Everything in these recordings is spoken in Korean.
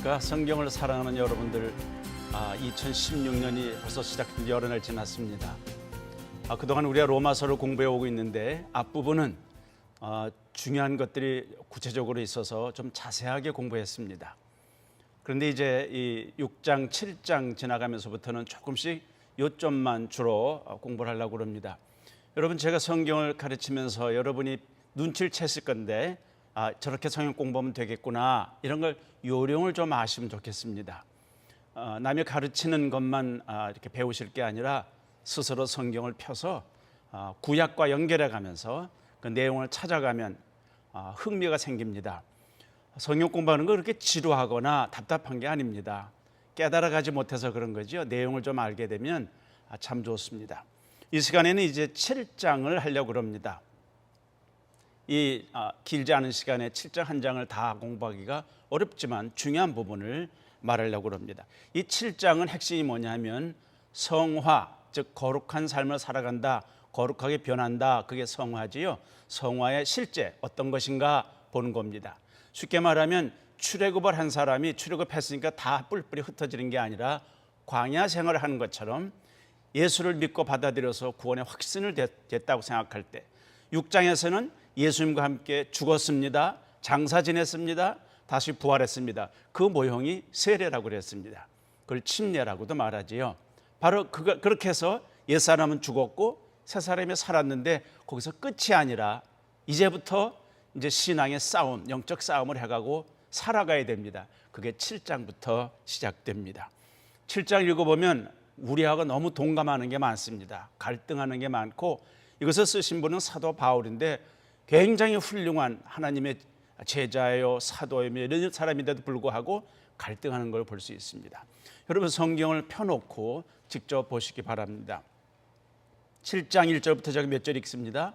안녕하십니까. 성경을 사랑하는 여러분들, 아, 2016년이 벌써 시작된 지 여러 날 지났습니다. 아, 그동안 우리가 로마서를 공부해 오고 있는데 앞부분은 아, 중요한 것들이 구체적으로 있어서 좀 자세하게 공부했습니다. 그런데 이제 이 6장, 7장 지나가면서부터는 조금씩 요점만 주로 공부를 하려고 합니다. 여러분 제가 성경을 가르치면서 여러분이 눈치를 챘을 건데 아, 저렇게 성경 공부하면 되겠구나 이런 걸 요령을 좀 아시면 좋겠습니다. 어, 남이 가르치는 것만 아, 이렇게 배우실 게 아니라 스스로 성경을 펴서 아, 구약과 연결해 가면서 그 내용을 찾아가면 아, 흥미가 생깁니다. 성경 공부하는 거 그렇게 지루하거나 답답한 게 아닙니다. 깨달아가지 못해서 그런 거죠. 내용을 좀 알게 되면 아, 참 좋습니다. 이 시간에는 이제 7장을 하려고 합니다. 이 아, 길지 않은 시간에 7장 한 장을 다 공부하기가 어렵지만 중요한 부분을 말하려고 합니다. 이 7장은 핵심이 뭐냐면 성화, 즉 거룩한 삶을 살아간다, 거룩하게 변한다. 그게 성화지요. 성화의 실제 어떤 것인가 보는 겁니다. 쉽게 말하면 출애굽을 한 사람이 출애굽했으니까 다 뿔뿔이 흩어지는 게 아니라 광야 생활을 하는 것처럼 예수를 믿고 받아들여서 구원의 확신을 됐, 다고 생각할 때 6장에서는 예수님과 함께 죽었습니다. 장사 지냈습니다. 다시 부활했습니다. 그 모형이 세례라고 그랬습니다. 그걸 침례라고도 말하지요. 바로 그 그렇게 해서 옛 사람은 죽었고 새 사람이 살았는데 거기서 끝이 아니라 이제부터 이제 신앙의 싸움, 영적 싸움을 해가고 살아가야 됩니다. 그게 7장부터 시작됩니다. 7장 읽어보면 우리하고 너무 동감하는 게 많습니다. 갈등하는 게 많고 이것을 쓰신 분은 사도 바울인데 굉장히 훌륭한 하나님의 제자요 사도요 이런 사람인데도 불구하고 갈등하는 걸 볼 수 있습니다. 여러분 성경을 펴놓고 직접 보시기 바랍니다. 7장 1절부터 제가 몇 절 읽습니다.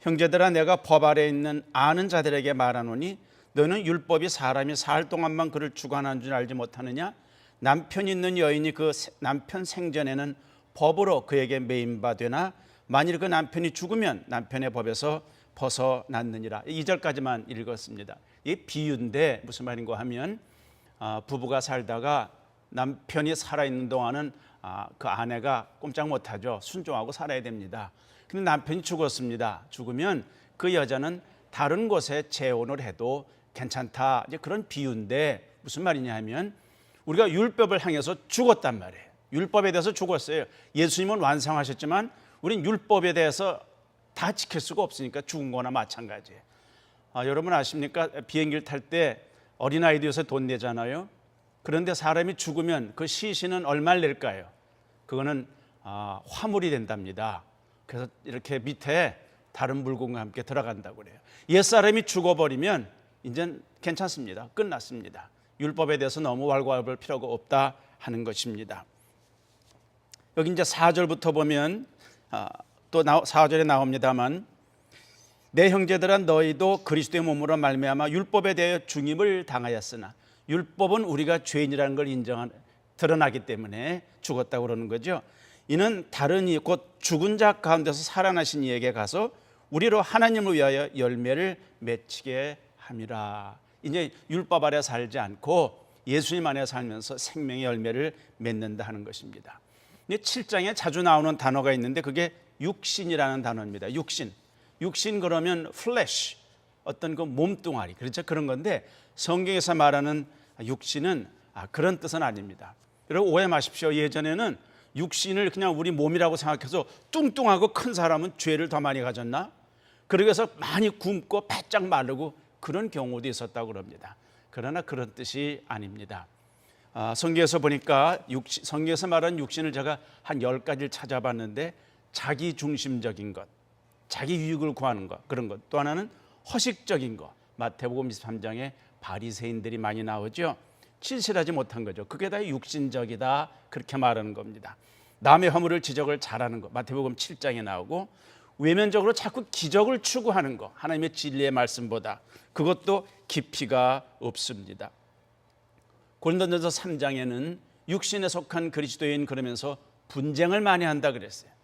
형제들아 내가 법 아래 있는 아는 자들에게 말하노니 너는 율법이 사람이 살 동안만 그를 주관하는 줄 알지 못하느냐 남편 있는 여인이 그 남편 생전에는 법으로 그에게 매인바 되나 만일 그 남편이 죽으면 남편의 법에서 벗어났느니라. 2절까지만 읽었습니다. 이 비유인데 무슨 말인가 하면 아, 부부가 살다가 남편이 살아있는 동안은 아, 그 아내가 꼼짝 못하죠. 순종하고 살아야 됩니다. 근데 남편이 죽었습니다. 죽으면 그 여자는 다른 곳에 재혼을 해도 괜찮다. 이제 그런 비유인데 무슨 말이냐 하면 우리가 율법을 향해서 죽었단 말이에요. 율법에 대해서 죽었어요. 예수님은 완성하셨지만 우린 율법에 대해서 다 지킬 수가 없으니까 죽은 거나 마찬가지예요. 아, 여러분 아십니까? 비행기를 탈 때 어린아이도 요새 돈 내잖아요. 그런데 사람이 죽으면 그 시신은 얼마를 낼까요? 그거는 아, 화물이 된답니다. 그래서 이렇게 밑에 다른 물건과 함께 들어간다고 그래요. 옛사람이 죽어버리면 이제 괜찮습니다. 끝났습니다. 율법에 대해서 너무 왈가왈부할 필요가 없다 하는 것입니다. 여기 이제 4절부터 보면 아, 또 4절에 나옵니다만 내 형제들아 너희도 그리스도의 몸으로 말미암아 율법에 대해 중임을 당하였으나 율법은 우리가 죄인이라는 걸 인정한 드러나기 때문에 죽었다고 그러는 거죠. 이는 다른 이 곧 죽은 자 가운데서 살아나신 이에게 가서 우리로 하나님을 위하여 열매를 맺히게 함이라. 이제 율법 아래 살지 않고 예수님 안에 살면서 생명의 열매를 맺는다 하는 것입니다. 7장에 자주 나오는 단어가 있는데 그게 육신이라는 단어입니다. 육신. 육신 그러면 플래시 어떤 그 몸뚱아리 그렇죠 그런 건데 성경에서 말하는 육신은 아, 그런 뜻은 아닙니다. 여러분 오해 마십시오. 예전에는 육신을 그냥 우리 몸이라고 생각해서 뚱뚱하고 큰 사람은 죄를 더 많이 가졌나? 그러고서 많이 굶고 바짝 마르고 그런 경우도 있었다고 그럽니다. 그러나 그런 뜻이 아닙니다. 아, 성경에서 보니까 육신, 성경에서 말하는 육신을 제가 한 열 가지를 찾아봤는데 자기 중심적인 것, 자기 유익을 구하는 것 그런 것. 또 하나는 허식적인 것. 마태복음 23장에 바리새인들이 많이 나오죠. 진실하지 못한 거죠. 그게 다 육신적이다 그렇게 말하는 겁니다. 남의 허물을 지적을 잘하는 것. 마태복음 7장에 나오고 외면적으로 자꾸 기적을 추구하는 것. 하나님의 진리의 말씀보다 그것도 깊이가 없습니다. 고린도전서 3장에는 육신에 속한 그리스도인 그러면서 분쟁을 많이 한다 그랬어요.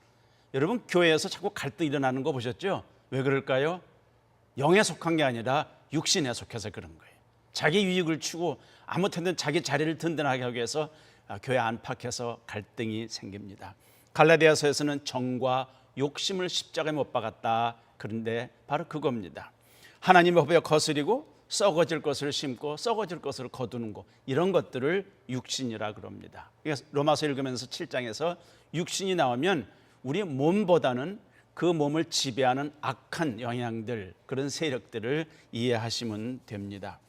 여러분 교회에서 자꾸 갈등 일어나는 거 보셨죠? 왜 그럴까요? 영에 속한 게 아니라 육신에 속해서 그런 거예요. 자기 유익을 추구 아무튼 자기 자리를 든든하게 하기 위해서 아, 교회 안팎에서 갈등이 생깁니다. 갈라디아서에서는 정과 욕심을 십자가에 못 박았다. 그런데 바로 그겁니다. 하나님의 법에 거스리고 썩어질 것을 심고 썩어질 것을 거두는 것 이런 것들을 육신이라 그럽니다. 그래서 로마서 읽으면서 7장에서 육신이 나오면 우리 몸보다는 그 몸을 지배하는 악한 영향들 그런 세력들을 이해하시면 됩니다.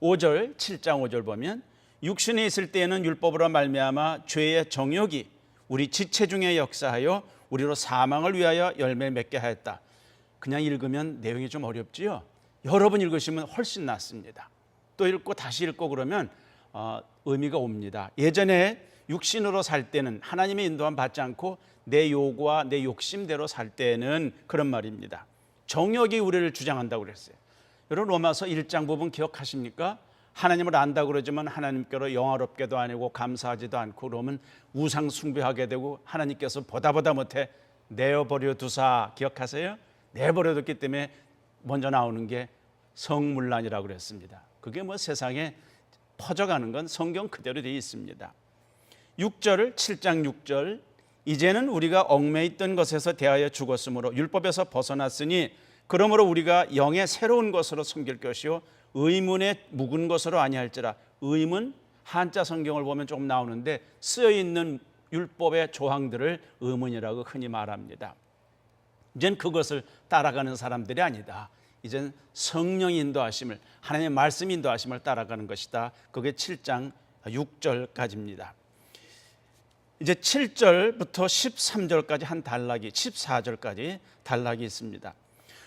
5절 7장 5절 보면 육신에 있을 때에는 율법으로 말미암아 죄의 정욕이 우리 지체 중에 역사하여 우리로 사망을 위하여 열매 맺게 하였다. 그냥 읽으면 내용이 좀 어렵지요. 여러 번 읽으시면 훨씬 낫습니다. 또 읽고 다시 읽고 그러면 어, 의미가 옵니다. 예전에 육신으로 살 때는 하나님의 인도함 받지 않고 내 요구와 내 욕심대로 살 때는 그런 말입니다. 정욕이 우리를 주장한다고 그랬어요. 여러분 로마서 1장 부분 기억하십니까? 하나님을 안다고 그러지만 하나님께로 영화롭게도 아니고 감사하지도 않고 그러면 우상 숭배하게 되고 하나님께서 보다 보다 못해 내어버려 두사 기억하세요? 내버려 뒀기 때문에 먼저 나오는 게 성물란이라고 그랬습니다. 그게 뭐 세상에 퍼져가는 건 성경 그대로 되어 있습니다. 6절을 7장 6절 이제는 우리가 얽매 있던 것에서 대하여 죽었으므로 율법에서 벗어났으니 그러므로 우리가 영의 새로운 것으로 섬길 것이요 의문에 묵은 것으로 아니할지라 의문 한자 성경을 보면 조금 나오는데 쓰여 있는 율법의 조항들을 의문이라고 흔히 말합니다. 이젠 그것을 따라가는 사람들이 아니다. 이젠 성령 인도하심을 하나님의 말씀 인도하심을 따라가는 것이다. 그게 7장 6절까지입니다. 이제 7절부터 13절까지 한 단락이 14절까지 단락이 있습니다.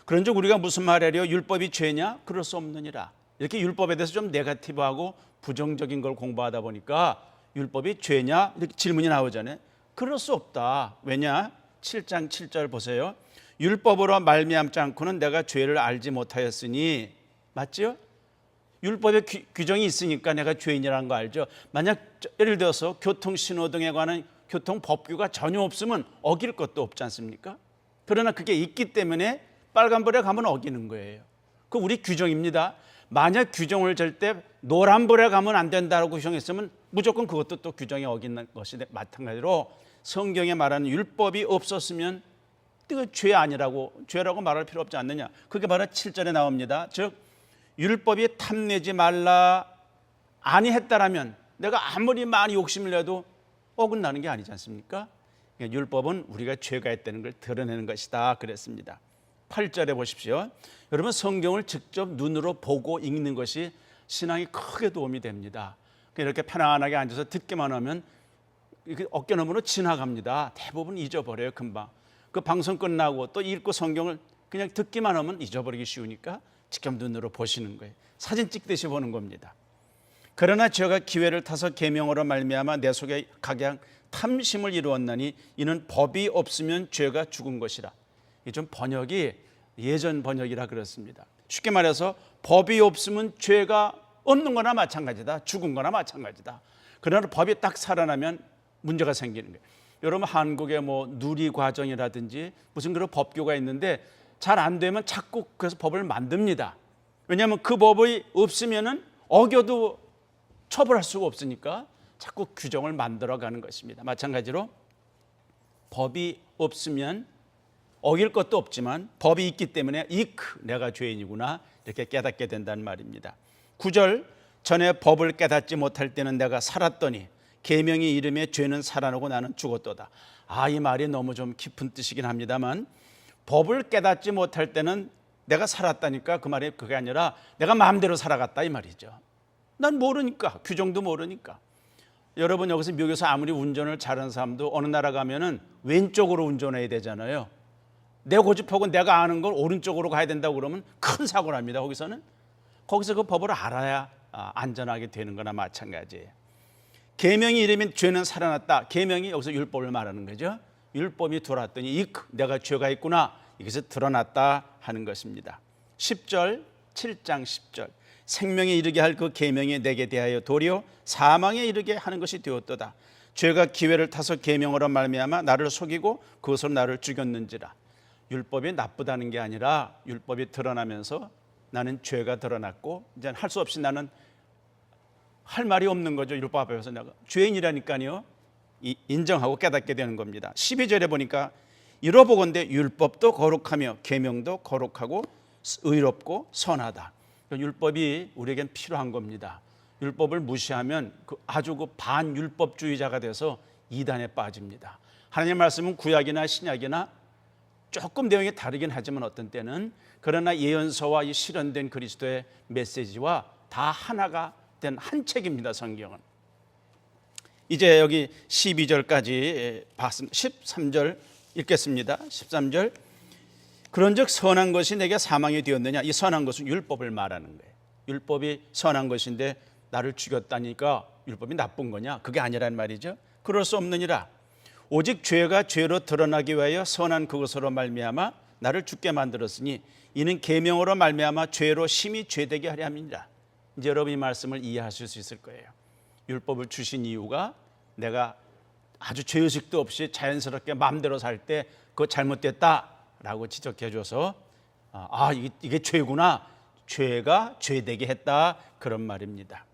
그런즉 우리가 무슨 말하려 율법이 죄냐? 그럴 수 없느니라. 이렇게 율법에 대해서 좀 네가티브하고 부정적인 걸 공부하다 보니까 율법이 죄냐? 이렇게 질문이 나오잖아요. 그럴 수 없다. 왜냐? 7장 7절 보세요. 율법으로 말미암지 않고는 내가 죄를 알지 못하였으니 맞죠? 율법에 규, 규정이 있으니까 내가 죄인이라는 거 알죠? 만약 예를 들어서 교통 신호등에 관한 교통 법규가 전혀 없으면 어길 것도 없지 않습니까? 그러나 그게 있기 때문에 빨간불에 가면 어기는 거예요. 그 우리 규정입니다. 만약 규정을 절때 노란불에 가면 안 된다고 규정했으면 무조건 그것도 또 규정에 어기는 것이 마찬가지로 성경에 말하는 율법이 없었으면 그죄 아니라고 죄라고 말할 필요 없지 않느냐. 그게 바로 7절에 나옵니다. 즉 율법이 탐내지 말라 아니했다라면 내가 아무리 많이 욕심을 내도 어긋나는 게 아니지 않습니까? 그러니까 율법은 우리가 죄가 있다는 걸 드러내는 것이다 그랬습니다. 8절에 보십시오. 여러분 성경을 직접 눈으로 보고 읽는 것이 신앙이 크게 도움이 됩니다. 이렇게 편안하게 앉아서 듣기만 하면 어깨 너머로 지나갑니다. 대부분 잊어버려요 금방. 그 방송 끝나고 또 읽고 성경을 그냥 듣기만 하면 잊어버리기 쉬우니까 직접 눈으로 보시는 거예요. 사진 찍듯이 보는 겁니다. 그러나 제가 기회를 타서 계명으로 말미암아 내 속에 각양 탐심을 이루었나니 이는 법이 없으면 죄가 죽은 것이라. 이 좀 번역이 예전 번역이라 그렇습니다. 쉽게 말해서 법이 없으면 죄가 없는 거나 마찬가지다. 죽은 거나 마찬가지다. 그러나 법이 딱 살아나면 문제가 생기는 거예요. 여러분 한국의 뭐 누리 과정이라든지 무슨 그런 법규가 있는데 잘 안 되면 자꾸 그래서 법을 만듭니다. 왜냐하면 그 법이 없으면은 어겨도 처벌할 수가 없으니까 자꾸 규정을 만들어 가는 것입니다. 마찬가지로 법이 없으면 어길 것도 없지만 법이 있기 때문에 이크 내가 죄인이구나 이렇게 깨닫게 된다는 말입니다. 9절 전에 법을 깨닫지 못할 때는 내가 살았더니 계명이 이름에 죄는 살아나고 나는 죽었도다. 아 이 말이 너무 좀 깊은 뜻이긴 합니다만 법을 깨닫지 못할 때는 내가 살았다니까 그 말이 그게 아니라 내가 마음대로 살아갔다 이 말이죠. 난 모르니까 규정도 모르니까. 여러분 여기서 미국에서 아무리 운전을 잘하는 사람도 어느 나라 가면은 왼쪽으로 운전해야 되잖아요. 내 고집하고 내가 아는 걸 오른쪽으로 가야 된다고 그러면 큰 사고를 합니다. 거기서는 거기서 그 법을 알아야 아, 안전하게 되는 거나 마찬가지예요. 계명이 이르면 죄는 살아났다. 계명이 여기서 율법을 말하는 거죠. 율법이 들어왔더니 이 내가 죄가 있구나. 이것이 드러났다 하는 것입니다. 10절 7장 10절 생명에 이르게 할 그 계명이 내게 대하여 도리어 사망에 이르게 하는 것이 되었도다. 죄가 기회를 타서 계명으로 말미암아 나를 속이고 그것으로 나를 죽였는지라. 율법이 나쁘다는 게 아니라 율법이 드러나면서 나는 죄가 드러났고 이제 할 수 없이 나는 할 말이 없는 거죠. 율법 앞에서 내가 죄인이라니까요. 이- 인정하고 깨닫게 되는 겁니다. 12절에 보니까 이러보건대 율법도 거룩하며 계명도 거룩하고 의롭고 선하다. 그러니까 율법이 우리에겐 필요한 겁니다. 율법을 무시하면 그 아주 그 반율법주의자가 돼서 이단에 빠집니다. 하나님의 말씀은 구약이나 신약이나 조금 내용이 다르긴 하지만 어떤 때는 그러나 예언서와 이 실현된 그리스도의 메시지와 다 하나가 된 한 책입니다. 성경은. 이제 여기 12절까지 봤습니다. 13절 읽겠습니다. 13절. 그런즉 선한 것이 내게 사망이 되었느냐? 이 선한 것은 율법을 말하는 거예요. 율법이 선한 것인데 나를 죽였다니까 율법이 나쁜 거냐? 그게 아니란 말이죠. 그럴 수 없느니라. 오직 죄가 죄로 드러나기 위하여 선한 그것으로 말미암아 나를 죽게 만들었으니 이는 계명으로 말미암아 죄로 심히 죄되게 하려 함이니라. 이제 여러분 이 말씀을 이해하실 수 있을 거예요. 율법을 주신 이유가 내가 아주 죄의식도 없이 자연스럽게 마음대로 살 때 그거 잘못됐다라고 지적해 줘서 아, 아 이게, 이게 죄구나. 죄가 죄되게 했다. 그런 말입니다.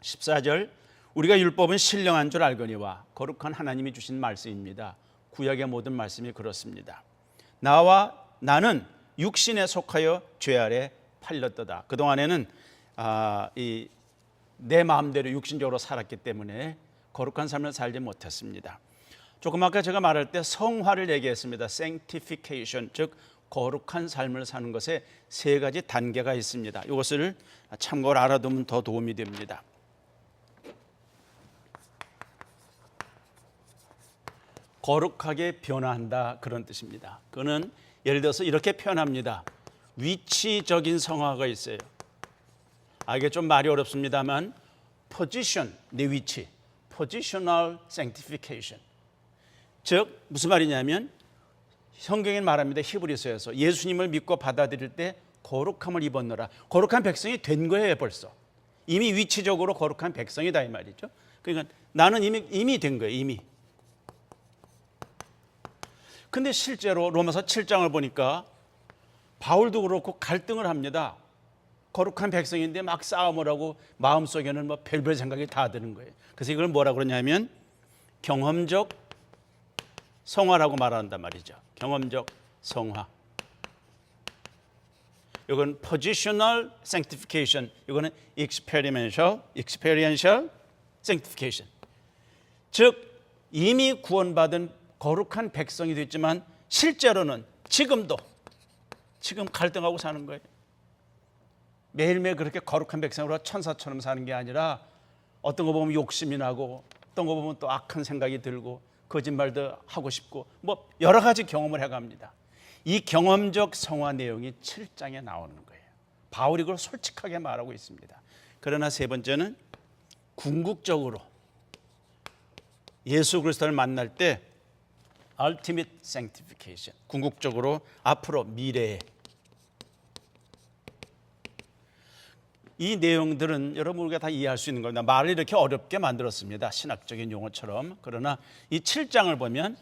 14절 우리가 율법은 신령한 줄 알거니와 거룩한 하나님이 주신 말씀입니다. 구약의 모든 말씀이 그렇습니다. 나와 나는 육신에 속하여 죄 아래 팔렸도다. 그동안에는 아, 이 내 마음대로 육신적으로 살았기 때문에 거룩한 삶을 살지 못했습니다. 조금 아까 제가 말할 때 성화를 얘기했습니다. sanctification 즉 거룩한 삶을 사는 것에 세 가지 단계가 있습니다. 이것을 참고로 알아두면 더 도움이 됩니다. 거룩하게 변화한다 그런 뜻입니다. 그는 예를 들어서 이렇게 표현합니다. 위치적인 성화가 있어요. 아 이게 좀 말이 어렵습니다만 position 내 위치 positional sanctification. 즉 무슨 말이냐면 성경에 말합니다 히브리서에서. 예수님을 믿고 받아들일 때 거룩함을 입었노라. 거룩한 백성이 된 거예요 벌써. 이미 위치적으로 거룩한 백성이다 이 말이죠. 그러니까 나는 이미 이미 된 거예요 이미. 근데 실제로 로마서 7장을 보니까 바울도 그렇고 갈등을 합니다 거룩한 백성인데 막 싸움을 하고 마음속에는 뭐 별별 생각이 다 드는 거예요. 그래서 이걸 뭐라 그러냐면 경험적 성화라고 말한단 말이죠. 경험적 성화. 이건 positional sanctification. 이거는 experiential, experiential sanctification. 즉 이미 구원받은 거룩한 백성이 됐지만 실제로는 지금도 지금 갈등하고 사는 거예요. 매일매일 그렇게 거룩한 백성으로 천사처럼 사는 게 아니라 어떤 거 보면 욕심이 나고 어떤 거 보면 또 악한 생각이 들고 거짓말도 하고 싶고 뭐 여러 가지 경험을 해갑니다. 이 경험적 성화 내용이 7장에 나오는 거예요. 바울이 그걸 솔직하게 말하고 있습니다. 그러나 세 번째는 궁극적으로 예수 그리스도를 만날 때 ultimate sanctification 궁극적으로 앞으로 미래에 이 내용들은 여러분 우리가 다 이해할 수 있는 겁니다. 말을 이렇게 어렵게 만들었습니다. 신학적인 용어처럼. 그러나 이 7장을 보면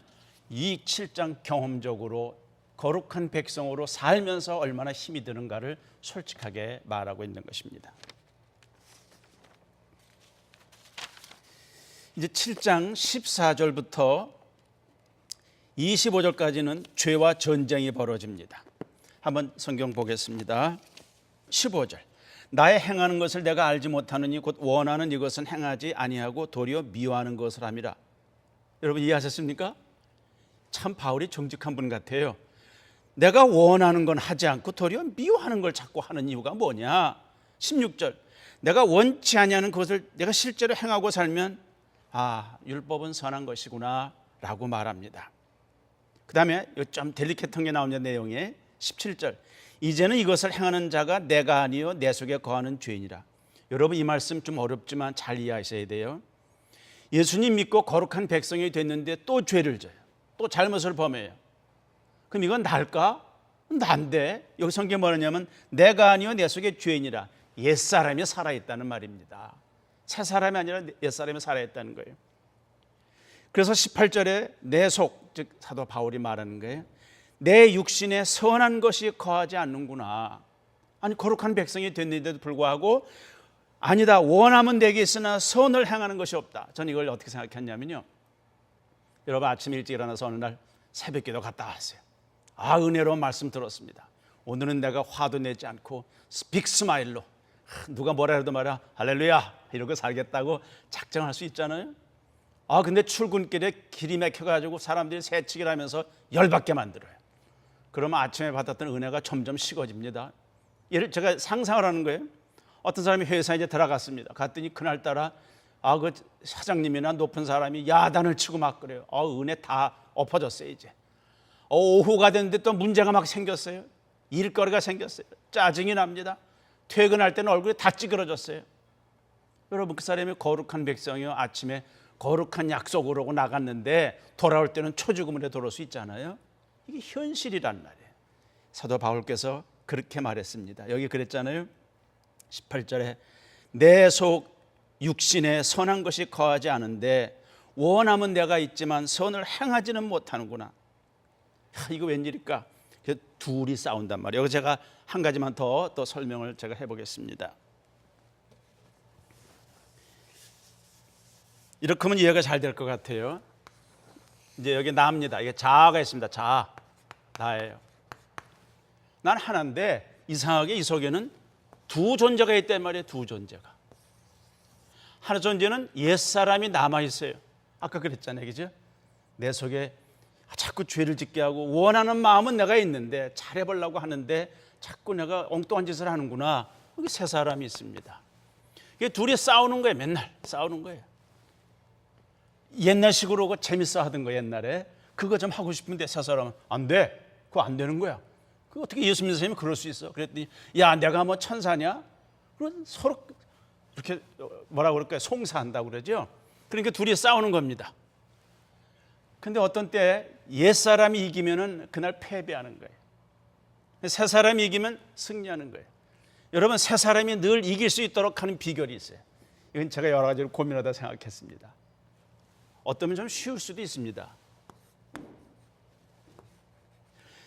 이 7장 경험적으로 거룩한 백성으로 살면서 얼마나 힘이 드는가를 솔직하게 말하고 있는 것입니다. 이제 7장 14절부터 25절까지는 죄와 전쟁이 벌어집니다. 한번 성경 보겠습니다. 15절. 나의 행하는 것을 내가 알지 못하느니 곧 원하는 이것은 행하지 아니하고 도리어 미워하는 것을 함이라. 여러분 이해하셨습니까? 참 바울이 정직한 분 같아요. 내가 원하는 건 하지 않고 도리어 미워하는 걸 자꾸 하는 이유가 뭐냐? 16절. 내가 원치 아니하는 것을 내가 실제로 행하고 살면 아, 율법은 선한 것이구나 라고 말합니다. 그다음에 좀 델리케트한 게 나오는 내용에 17절. 이제는 이것을 행하는 자가 내가 아니요 내 속에 거하는 죄인이라. 여러분 이 말씀 좀 어렵지만 잘 이해하셔야 돼요. 예수님 믿고 거룩한 백성이 됐는데 또 죄를 져요. 또 잘못을 범해요. 그럼 이건 날까? 난데 여기 성경에 뭐냐면 내가 아니요 내 속에 죄인이라. 옛 사람이 살아 있다는 말입니다. 새 사람이 아니라 옛 사람이 살아 있다는 거예요. 그래서 18절에 내 속, 즉 사도 바울이 말하는 거예요. 내 육신에 선한 것이 거하지 않는구나. 아니 거룩한 백성이 됐는데도 불구하고 아니다 원하면 되게 있으나 선을 행하는 것이 없다. 저는 이걸 어떻게 생각했냐면요. 여러분 아침 일찍 일어나서 어느 날 새벽기도 갔다 왔어요. 아 은혜로운 말씀 들었습니다. 오늘은 내가 화도 내지 않고 빅 스마일로 하, 누가 뭐라 해도 말이야 할렐루야 이러고 살겠다고 작정할 수 있잖아요. 아 근데 출근길에 길이 막혀가지고 사람들이 새치기를 하면서 열받게 만들어요. 그러면 아침에 받았던 은혜가 점점 식어집니다. 예를 제가 상상을 하는 거예요. 어떤 사람이 회사에 이제 들어갔습니다. 갔더니 그날따라 아 그 사장님이나 높은 사람이 야단을 치고 막 그래요. 어 은혜 다 엎어졌어요 이제. 어, 오후가 됐는데 또 문제가 막 생겼어요. 일거리가 생겼어요. 짜증이 납니다. 퇴근할 때는 얼굴이 다 찌그러졌어요. 여러분 그 사람이 거룩한 백성이요 아침에 거룩한 하고 나갔는데 돌아올 때는 초죽음으로 돌아올 수 있잖아요. 이게 현실이란 말이에요. 사도 바울께서 그렇게 말했습니다. 여기 그랬잖아요. 18절에 내 속 육신에 선한 것이 거하지 않은데 원함은 내가 있지만 선을 행하지는 못하는구나. 야, 이거 웬일일까? 그 둘이 싸운단 말이에요. 여기 제가 한 가지만 더 또 설명을 제가 해보겠습니다. 이렇게 하면 이해가 잘 될 것 같아요. 이제 여기 나입니다. 이게 자아가 있습니다. 자아. 나예요. 난 하나인데 이상하게 이 속에는 두 존재가 있단 말이에요. 두 존재가. 하나 존재는 옛사람이 남아 있어요. 아까 그랬잖아요. 그죠? 내 속에 자꾸 죄를 짓게 하고 원하는 마음은 내가 있는데 잘해보려고 하는데 자꾸 내가 엉뚱한 짓을 하는구나. 여기 세 사람이 있습니다. 이게 둘이 싸우는 거예요. 맨날 싸우는 거예요. 옛날식으로 그 재밌어 하던 거 옛날에 그거 좀 하고 싶은데 세 사람은 안 돼. 그거 안 되는 거야. 그 어떻게 예수 믿는 사람이 그럴 수 있어? 그랬더니 야 내가 뭐 천사냐? 그런 서로 이렇게 뭐라 그럴까요? 송사한다고 그러죠. 그러니까 둘이 싸우는 겁니다. 근데 어떤 때 옛사람이 이기면은 그날 패배하는 거예요. 새 사람이 이기면 승리하는 거예요. 여러분 새 사람이 늘 이길 수 있도록 하는 비결이 있어요. 이건 제가 여러 가지로 고민하다 생각했습니다. 어쩌면 좀 쉬울 수도 있습니다.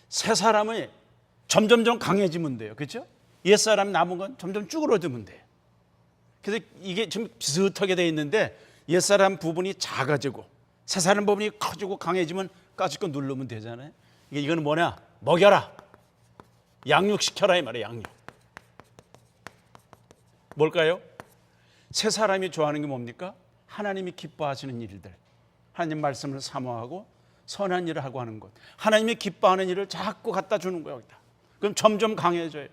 새 사람이 점점점 강해지면 돼요. 그렇죠? 옛 사람 남은 건 점점 쭈그러들면 돼요. 그래서 이게 좀 비슷하게 돼 있는데 옛 사람 부분이 작아지고 새 사람 부분이 커지고 강해지면 까짓 누르면 되잖아요. 이게 이거는 뭐냐? 먹여라. 양육시켜라 이 말이에요. 양육. 뭘까요? 새 사람이 좋아하는 게 뭡니까? 하나님이 기뻐하시는 일들. 하나님 말씀을 사모하고 선한 일을 하고 하는 것. 하나님이 기뻐하는 일을 자꾸 갖다 주는 거예요. 그럼 점점 강해져요.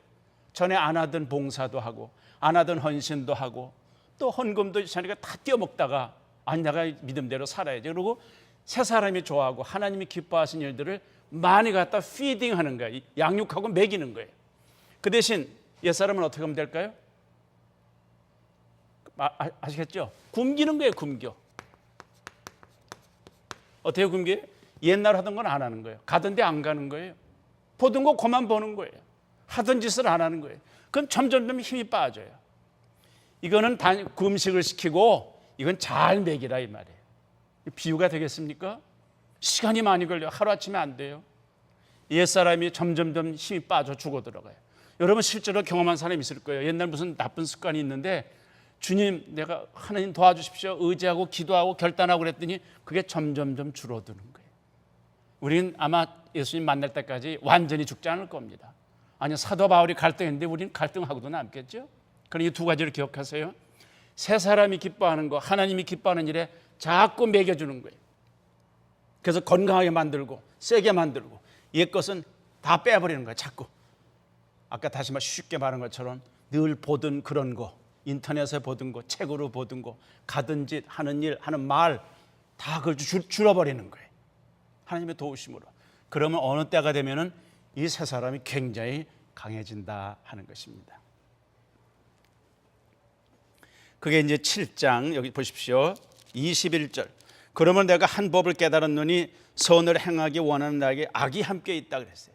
전에 안 하던 봉사도 하고 안 하던 헌신도 하고 또 헌금도 자기가 다 떼어먹다가 아니 내가 믿음대로 살아야지. 그러고 새 사람이 좋아하고 하나님이 기뻐하시는 일들을 많이 갖다 피딩하는 거예요. 양육하고 먹이는 거예요. 그 대신 옛 사람은 어떻게 하면 될까요? 아, 아, 아시겠죠? 굶기는 거예요, 굶겨. 어떻게 굶겨요? 옛날 하던 건 안 하는 거예요. 가던 데 안 가는 거예요. 보던 거 그만 보는 거예요. 하던 짓을 안 하는 거예요. 그럼 점점점 힘이 빠져요. 이거는 단 금식을 시키고 이건 잘 먹이라 이 말이에요. 비유가 되겠습니까? 시간이 많이 걸려. 하루아침에 안 돼요. 옛사람이 점점점 힘이 빠져 죽어 들어가요. 여러분 실제로 경험한 사람이 있을 거예요. 옛날 무슨 나쁜 습관이 있는데 주님 내가 하나님 도와주십시오. 의지하고 기도하고 결단하고 그랬더니 그게 점점점 줄어드는 거예요. 우리는 아마 예수님 만날 때까지 완전히 죽지 않을 겁니다. 아니 사도 바울이 갈등했는데 우리는 갈등하고도 남겠죠. 이두 가지를 기억하세요. 새 사람이 기뻐하는 거, 하나님이 기뻐하는 일에 자꾸 먹여주는 거예요. 그래서 건강하게 만들고 세게 만들고 옛 것은 다 빼버리는 거예요. 자꾸. 아까 다시 말 쉽게 말한 것처럼 늘 보던 그런 거, 인터넷에 보던 거, 책으로 보던 거, 가든 짓, 하는 일, 하는 말 다 그걸 줄, 줄어버리는 거예요. 하나님의 도우심으로. 그러면 어느 때가 되면은 이 세 사람이 굉장히 강해진다 하는 것입니다. 그게 이제 7장 여기 보십시오. 21절. 그러면 내가 한 법을 깨달았노니 선을 행하기 원하는 나에게 악이 함께 있다 그랬어요.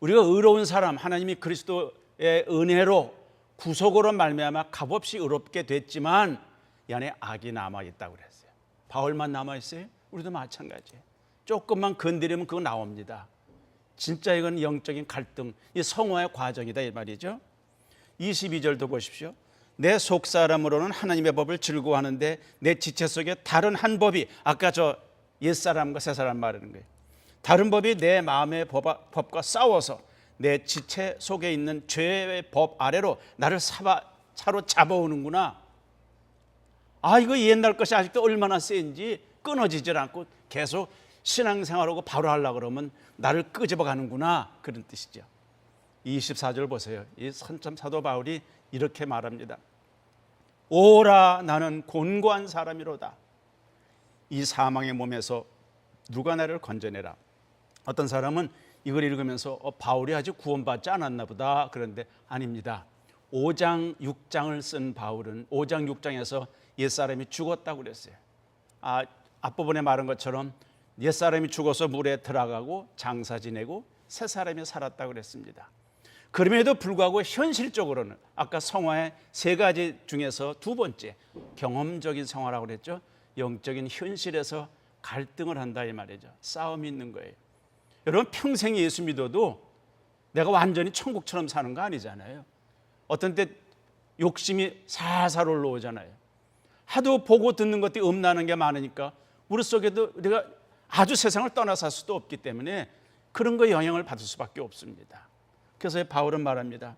우리가 의로운 사람 하나님이 그리스도의 은혜로 구속으로 말미암아 값없이 의롭게 됐지만 이 안에 악이 남아 있다고 그랬어요. 바울만 남아 있어요? 우리도 마찬가지예요. 조금만 건드리면 그거 나옵니다. 진짜 이건 영적인 갈등, 이 성화의 과정이다 이 말이죠. 22절도 보십시오. 내 속사람으로는 하나님의 법을 즐거워하는데 내 지체 속에 다른 한 법이 아까 저 옛사람과 새사람 말하는 거예요. 다른 법이 내 마음의 법, 법과 싸워서 내 지체 속에 있는 죄의 법 아래로 나를 사바, 사로잡아오는구나. 아 이거 옛날 것이 아직도 얼마나 센지 끊어지질 않고 계속 신앙생활하고 바로 하려고 그러면 나를 끄집어 가는구나 그런 뜻이죠. 24절 보세요. 이 선참 사도 바울이 이렇게 말합니다. 오라 나는 곤고한 사람이로다. 이 사망의 몸에서 누가 나를 건져내라. 어떤 사람은 이걸 읽으면서 어, 바울이 아직 구원받지 않았나 보다. 그런데 아닙니다. 5장 6장을 쓴 바울은 5장 6장에서 옛사람이 죽었다고 그랬어요. 아, 앞부분에 말한 것처럼 옛사람이 죽어서 물에 들어가고 장사 지내고 새 사람이 살았다고 그랬습니다. 그럼에도 불구하고 현실적으로는 아까 성화의 세 가지 중에서 두 번째 경험적인 성화라고 그랬죠. 영적인 현실에서 갈등을 한다 이 말이죠. 싸움이 있는 거예요. 여러분 평생 예수 믿어도 내가 완전히 천국처럼 사는 거 아니잖아요. 어떤 때 욕심이 살살 올라오잖아요. 하도 보고 듣는 것들이 음나는 게 많으니까 우리 속에도 우리가 아주 세상을 떠나 살 수도 없기 때문에 그런 거 영향을 받을 수밖에 없습니다. 그래서 바울은 말합니다.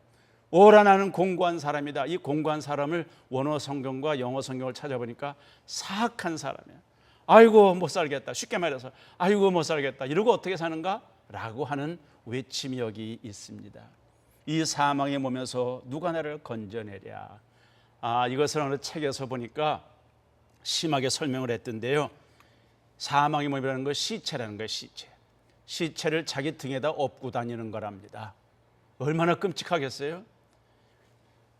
오라 나는 공고한 사람이다. 이 공고한 사람을 원어 성경과 영어 성경을 찾아보니까 사악한 사람이야. 아이고 못 살겠다. 쉽게 말해서 아이고 못 살겠다. 이러고 어떻게 사는가? 라고 하는 외침이 여기 있습니다. 이 사망의 몸에서 누가 나를 건져내랴. 아, 이것을 어느 책에서 보니까 심하게 설명을 했던데요. 사망의 몸이라는 건 시체라는 거예요, 시체. 시체를 자기 등에다 업고 다니는 거랍니다. 얼마나 끔찍하겠어요?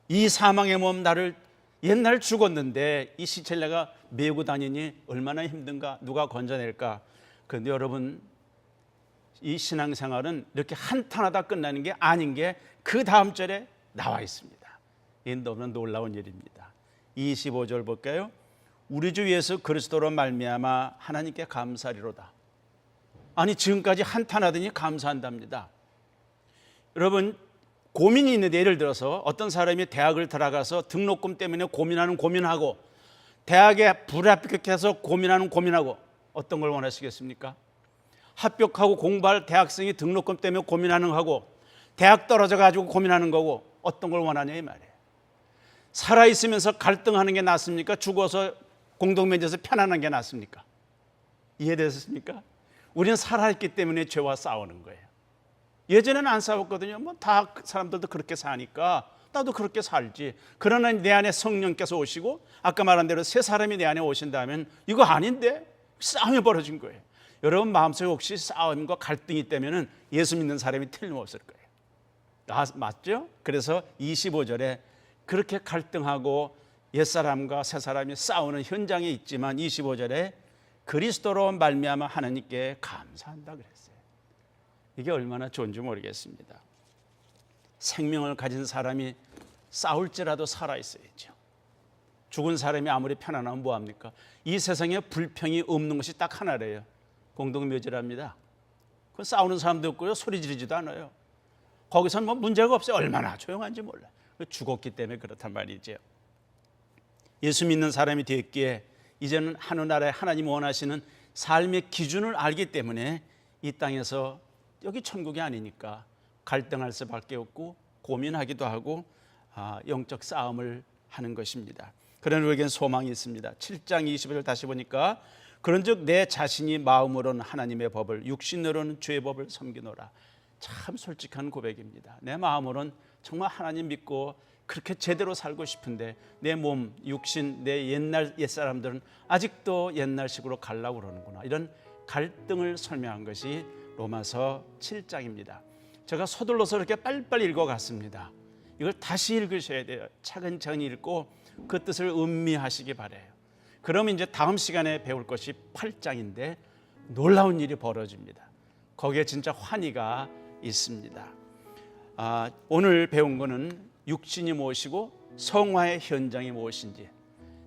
이 사망의 몸 나를 옛날 죽었는데 이 시체를 내가 메고 다니니 얼마나 힘든가 누가 건져낼까 그런데 여러분 이 신앙생활은 이렇게 한탄하다 끝나는 게 아닌 게 그 다음 절에 나와 있습니다 이 너무나 놀라운 일입니다 25절 볼까요 우리 주 예수 그리스도로 말미암아 하나님께 감사리로다 아니 지금까지 한탄하더니 감사한답니다 여러분 고민이 있는데 예를 들어서 어떤 사람이 대학을 들어가서 등록금 때문에 고민하는 고민하고 대학에 불합격해서 고민하는 고민하고 어떤 걸 원하시겠습니까? 합격하고 공부할 대학생이 등록금 때문에 고민하는 거하고 대학 떨어져 가지고 고민하는 거고 어떤 걸 원하냐 이 말이에요. 살아 있으면서 갈등하는 게 낫습니까? 죽어서 공동면제에서 편안한 게 낫습니까? 이해되셨습니까? 우리는 살아있기 때문에 죄와 싸우는 거예요. 예전에는 안 싸웠거든요. 뭐 다 사람들도 그렇게 사니까 나도 그렇게 살지. 그러나 내 안에 성령께서 오시고 아까 말한 대로 새 사람이 내 안에 오신다면 이거 아닌데 싸움이 벌어진 거예요. 여러분 마음속에 혹시 싸움과 갈등이 있다면 예수 믿는 사람이 틀림없을 거예요. 아, 맞죠? 그래서 25절에 그렇게 갈등하고 옛사람과 새사람이 싸우는 현장에 있지만 25절에 그리스도로 말미암아 하나님께 감사한다 그랬어요. 이게 얼마나 좋은지 모르겠습니다. 생명을 가진 사람이 싸울지라도 살아 있어야죠. 죽은 사람이 아무리 편안하면 뭐 합니까? 이 세상에 불평이 없는 것이 딱 하나래요. 공동묘지랍니다. 그 싸우는 사람도 없고요. 소리 지르지도 않아요. 거기서는 뭐 문제가 없어요. 얼마나 조용한지 몰라. 죽었기 때문에 그렇단 말이죠. 예수 믿는 사람이 됐기에 이제는 하늘나라에 하나님 원하시는 삶의 기준을 알기 때문에 이 땅에서 여기 천국이 아니니까 갈등할 수밖에 없고 고민하기도 하고 아, 영적 싸움을 하는 것입니다. 그러나 우리에겐 소망이 있습니다. 7장 20절 다시 보니까 그런즉 내 자신이 마음으로는 하나님의 법을 육신으로는 죄의 법을 섬기노라. 참 솔직한 고백입니다. 내 마음으로는 정말 하나님 믿고 그렇게 제대로 살고 싶은데 내 몸, 육신, 내 옛날 옛사람들은 아직도 옛날식으로 가려고 그러는구나. 이런 갈등을 설명한 것이 로마서 7장입니다. 제가 서둘러서 이렇게 빨리빨리 읽어갔습니다. 이걸 다시 읽으셔야 돼요. 차근차근 읽고 그 뜻을 음미하시기 바래요. 그럼 이제 다음 시간에 배울 것이 8장인데 놀라운 일이 벌어집니다. 거기에 진짜 환희가 있습니다. 아, 오늘 배운 거는 육신이 무엇이고 성화의 현장이 무엇인지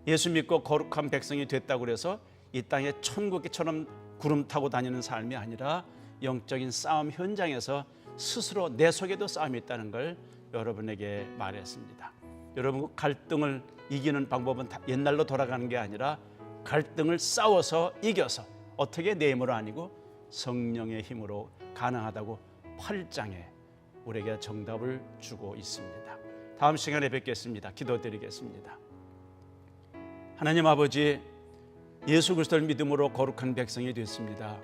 예수 믿고 거룩한 백성이 됐다고 그래서 이 땅에 천국처럼 구름 타고 다니는 삶이 아니라 영적인 싸움 현장에서 스스로 내 속에도 싸움이 있다는 걸 여러분에게 말했습니다. 여러분 그 갈등을 이기는 방법은 다 옛날로 돌아가는 게 아니라 갈등을 싸워서 이겨서 어떻게 내 힘으로 아니고 성령의 힘으로 가능하다고 8장에 우리에게 정답을 주고 있습니다. 다음 시간에 뵙겠습니다. 기도드리겠습니다. 하나님 아버지 예수 그리스도를 믿음으로 거룩한 백성이 됐습니다.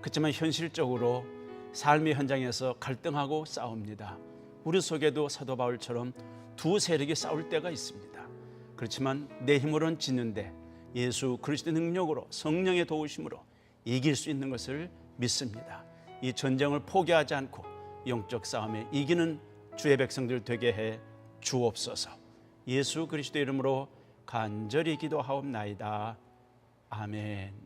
그렇지만 현실적으로 삶의 현장에서 갈등하고 싸웁니다. 우리 속에도 사도 바울처럼 두 세력이 싸울 때가 있습니다. 그렇지만 내 힘으로는 지는데 예수 그리스도의 능력으로 성령의 도우심으로 이길 수 있는 것을 믿습니다. 이 전쟁을 포기하지 않고 영적 싸움에 이기는 주의 백성들 되게 해 주옵소서. 예수 그리스도 이름으로 간절히 기도하옵나이다. 아멘.